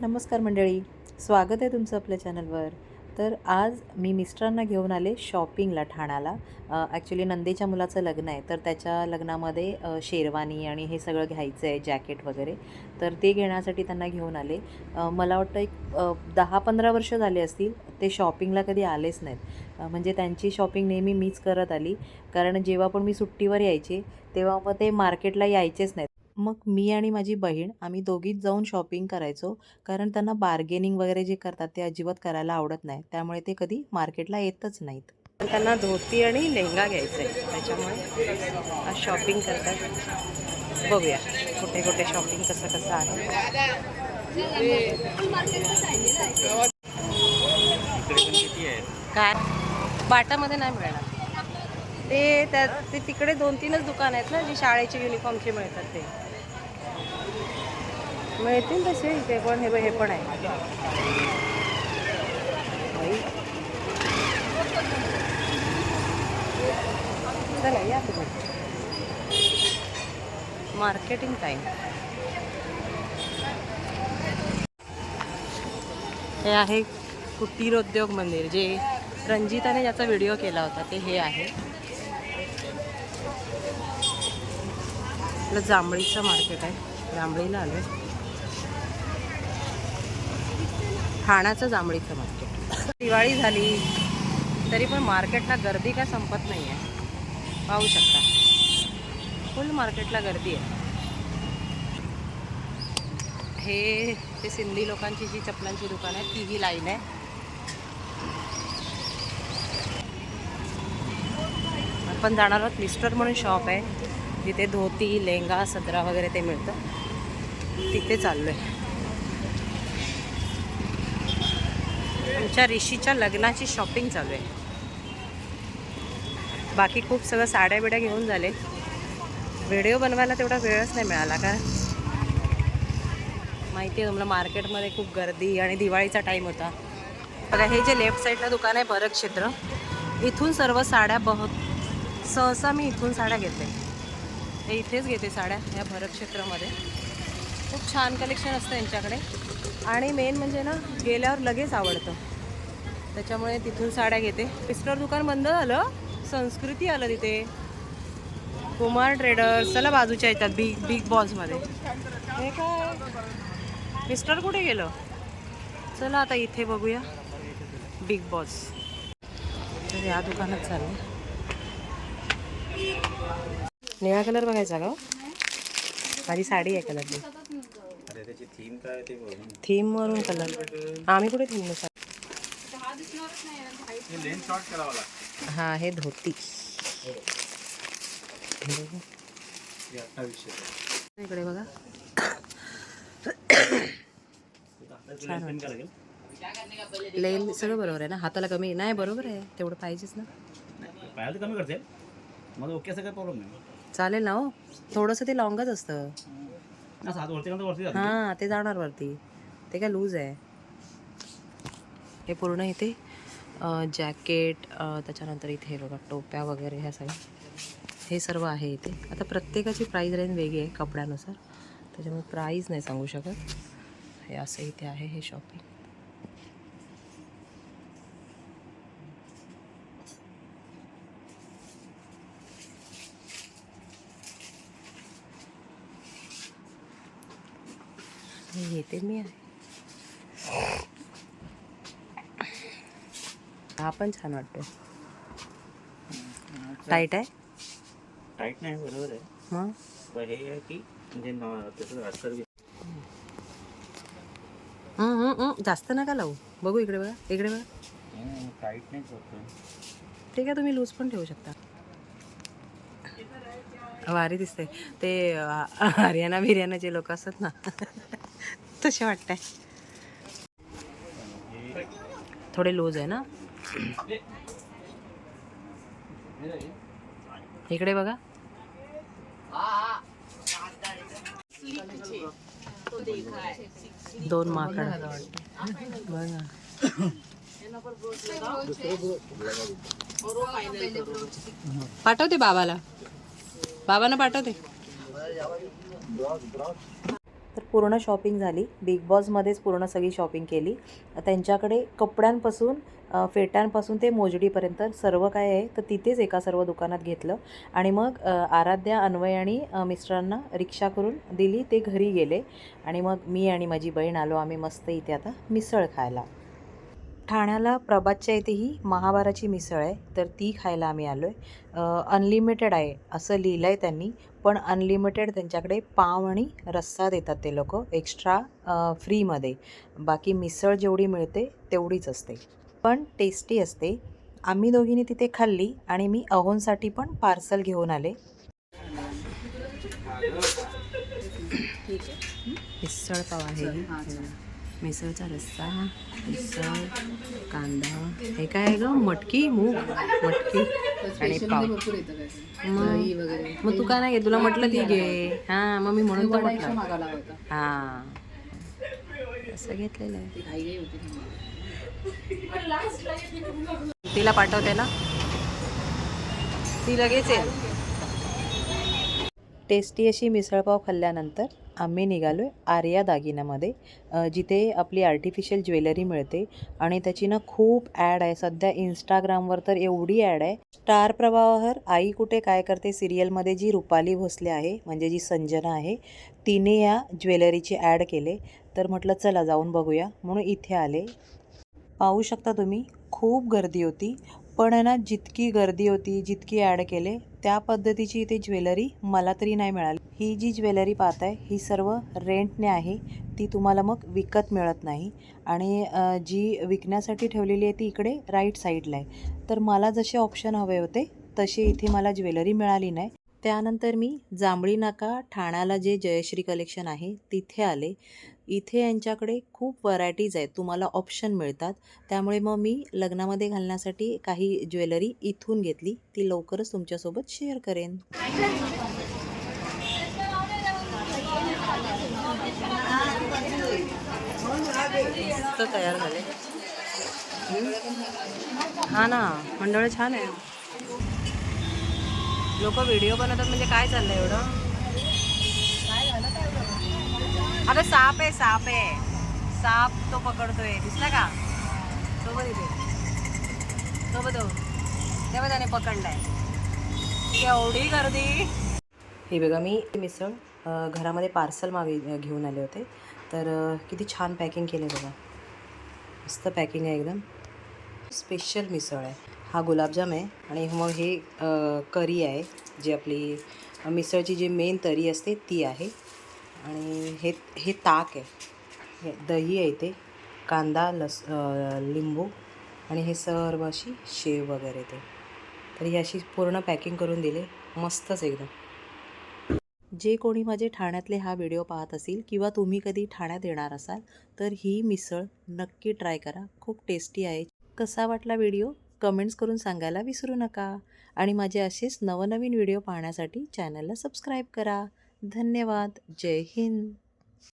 नमस्कार मंडळी स्वागत आहे तुमचं आपल्या चॅनलवर. तर आज मी मिस्टरांना घेऊन आले शॉपिंगला ठाण्याला. ॲक्च्युली नंदेच्या मुलाचं लग्न आहे तर त्याच्या लग्नामध्ये शेरवानी आणि हे सगळं घ्यायचं आहे जॅकेट वगैरे. तर ते घेण्यासाठी त्यांना घेऊन आले. मला वाटतं एक दहा पंधरा वर्ष झाले असतील ते शॉपिंगला कधी आलेच नाहीत. म्हणजे त्यांची शॉपिंग नेहमी मीच करत आली. कारण जेव्हा पण मी सुट्टीवर यायचे तेव्हा मग ते मार्केटला यायचेच नाहीत. मग मी आणि माझी बहीण आम्ही दोघीच जाऊन शॉपिंग करायचो. कारण त्यांना बार्गेनिंग वगैरे जे करतात ते अजिबात करायला आवडत नाही. त्यामुळे ते कधी मार्केटला येतच नाहीत. त्यांना धोती आणि लेहंगा घ्यायचा आहे त्याच्यामुळे आज शॉपिंग करतात. बघूया कुठे कुठे शॉपिंग कसं कसं आहे. काय? बाटामध्ये नाही मिळणार. ते त्या ते तिकडे दोन तीनच दुकान आहेत ना जी शाळेचे युनिफॉर्मचे मिळतात ते. मिळतील तसे इथे पण हे हे पण आहे. चला या तुम्ही. मार्केटिंग टाईम हे आहे कुटीरोद्योग मंदिर जे रंजिताने ज्याचा व्हिडिओ केला होता ते हे आहे. आपलं जांभळीचं मार्केट आहे. जांभळीला आलो ठाण्याचं जांभळीचं मार्केट दिवाळी झाली तरी पण मार्केटला गर्दी काय संपत नाही आहे पाहू शकता. फुल मार्केटला गर्दी आहे. हे ते सिंधी लोकांची जी चपलांची दुकान आहे ती ही लाईन आहे. आपण जाणार आहोत मिस्टर म्हणून शॉप आहे. जिथे धोती लेंगा सदरा वगैरे ते मिळतं. तिथे चाललो आहे आमच्या ऋषीच्या लग्नाची शॉपिंग चालू आहे. बाकी खूप सगळं साड्या बिड्या घेऊन झाले. व्हिडिओ बनवायला तेवढा वेळच नाही मिळाला का माहिती आहे तुम्हाला मार्केटमध्ये खूप गर्दी आणि दिवाळीचा टाईम होता. बघा हे जे लेफ्ट साईडला दुकान आहे भरत क्षेत्र इथून सर्व साड्या बहुत सहसा मी इथून साड्या घेते. हे इथेच घेते साड्या या भरत क्षेत्रामध्ये. खूप छान कलेक्शन असतं यांच्याकडे. आणि मेन म्हणजे ना गेल्यावर लगेच आवडतं. त्याच्यामुळे तिथून साड्या घेते. पिस्टर दुकान बंद झालं संस्कृती आलं तिथे. कुमार ट्रेडर्स चला बाजूच्या येतात बिग बिग बॉसमध्ये हे काय? मिस्टर कुठे गेलं? चला आता इथे बघूया. बिग बॉस तर या दुकानात चालू. निळा कलर बघायचा का हो? माझी साडी आहे कलरची. बघून थीम वरून कलर. आम्ही कुठे थीम नुसार लेन्स शॉर्ट करावा लागतो. हा हे धोती. इकडे बघा. लेन सगळं बरोबर आहे ना? हाताला कमी नाही बरोबर आहे. तेवढं पाहिजेच ना. कमी करते. माझं ओके असं काही प्रॉब्लेम नाही. चालेल ना हो. थोडंसं ते लॉंगच असतं. हां ते जाणार वरती. ते काय लूज आहे. हे पूर्ण इथे जॅकेट त्याच्यानंतर इथे बघा टोप्या वगैरे ह्या सगळ्या हे सर्व आहे इथे. आता प्रत्येकाची प्राईज रेंज वेगळी आहे कपड्यानुसार. त्याच्यामुळे प्राईज नाही सांगू शकत. हे असं इथे आहे हे शॉपिंग येते मी आहे. हा पण छान वाटतो टाईट आहे? टाईट नाही बरोबर आहे. मग पण हे आहे की म्हणजे न- त्याचं अस्तर बी. जास्त नका लावू. बघू इकडे बघा इकडे बघा. टाईट नाही होत ते काय तुम्ही लूज पण ठेवू शकता. वारी दिसते. ते हरियाणा बिर्याणाचे लोक असतात ना तसे वाटतंय. थोडे लूज आहे ना? इकडे बघा. दोन माकड. बघा पाठवते बाबाला. बाबांना पाठवते तर पूर्ण शॉपिंग झाली. बिग बॉसमध्येच पूर्ण सगळी शॉपिंग केली. त्यांच्याकडे कपड्यांपासून फेट्यांपासून ते मोजडीपर्यंत सर्व काय आहे तर तिथेच एका सर्व दुकानात घेतलं. आणि मग आराध्या अन्वय आणि मिस्टरांना रिक्षा करून दिली. ते घरी गेले. आणि मग मी आणि माझी बहीण आलो. आम्ही मस्त इथे आता मिसळ खायला. ठाण्याला प्रभातच्या इथेही महाबाराची मिसळ आहे तर ती खायला आम्ही आलो आहे अनलिमिटेड आहे असं लिहिलं आहे त्यांनी पण अनलिमिटेड त्यांच्याकडे पाव आणि रस्सा देतात ते लोक एक्स्ट्रा फ्रीमध्ये बाकी मिसळ जेवढी मिळते तेवढीच असते. पण टेस्टी असते. आम्ही दोघींनी तिथे खाल्ली आणि मी अहोंसाठी पण पार्सल घेऊन आले. ठीक आहे. मिसळ पाव आहे. मिसळचा रस्सा मिसळ कांदा हे काय आहे ग? मटकी मूग मटकी आणि पाव. मग- मग तू का नाही तुला म्हटलं ती घे. हां मग मी म्हणून तर म्हटलं. हां. असं घेतलेलं आहे. तिला पाठवते ना ती लगेच येईल. टेस्टी अशी मिसळपाव खाल्ल्यानंतर आम्ही निघालो आहे आर्या दागिन्यामध्ये जिथे आपली आर्टिफिशियल ज्वेलरी मिळते आणि त्याची ना खूप ॲड आहे. सध्या इंस्टाग्रामवर तर एवढी ॲड आहे. स्टार प्रवाहावर आई कुठे काय करते सिरियलमध्ये जी रुपाली भोसले आहे म्हणजे जी संजना आहे तिने या ज्वेलरीची ॲड केले. तर म्हटलं चला जाऊन बघूया. म्हणून इथे आले. पाहू शकता तुम्ही खूप गर्दी होती. पण आहे ना जितकी गर्दी होती जितकी ॲड केले त्या पद्धतीची इथे ज्वेलरी मला तरी नाही मिळाली. ही जी ज्वेलरी पाहताय ही सर्व रेंटने आहे. ती तुम्हाला मग विकत मिळत नाही. आणि जी विकण्यासाठी ठेवलेली आहे ती इकडे राईट साईडला आहे. तर मला जसे ऑप्शन हवे होते तशी इथे मला ज्वेलरी मिळाली नाही. त्यानंतर मी जांभळी नाका ठाण्याला जे जयश्री कलेक्शन आहे तिथे आले. इथे यांच्याकडे खूप व्हरायटीज आहेत. तुम्हाला ऑप्शन मिळतात. त्यामुळे मग मी लग्नामध्ये घालण्यासाठी काही ज्वेलरी इथून घेतली. ती लवकरच तुमच्यासोबत शेअर करेन. तयार झाले. हा ना मंडळ छान आहे. लोक व्हिडिओ बनवतात म्हणजे काय चाललंय एवढं? अगं साप आहे साप आहे. साप तो पकडतोय. दिसला का? तो बघ इथे. तो बघ तो. तेव्हा त्याने पकडलाय. एवढी गर्दी. हे बघा मी मिसळ घरामध्ये पार्सल मागे घेऊन आले होते. तर किती छान पॅकिंग केलं बघा. मस्त पॅकिंग आहे एकदम. स्पेशल मिसळ आहे. हा गुलाबजाम आहे आणि मग हे करी आहे. जी आपली मिसळची जी मेन तरी असते ती आहे. आणि हे हे ताक आहे. हे दही आहे ते कांदा लस लिंबू आणि हे सर्व अशी शेव वगैरे ते. तर ही अशी पूर्ण पॅकिंग करून दिले. मस्तच एकदम. जे कोणी माझे ठाण्यातले हा व्हिडिओ पाहत असेल किंवा तुम्ही कधी ठाण्यात येणार असाल तर ही मिसळ नक्की ट्राय करा. खूप टेस्टी आहे. कसा वाटला व्हिडिओ? कमेंट्स करून सांगायला विसरू नका. आणि माझे असेच नवनवीन व्हिडिओ पाहण्यासाठी चॅनलला सबस्क्राईब करा. धन्यवाद. जय हिंद.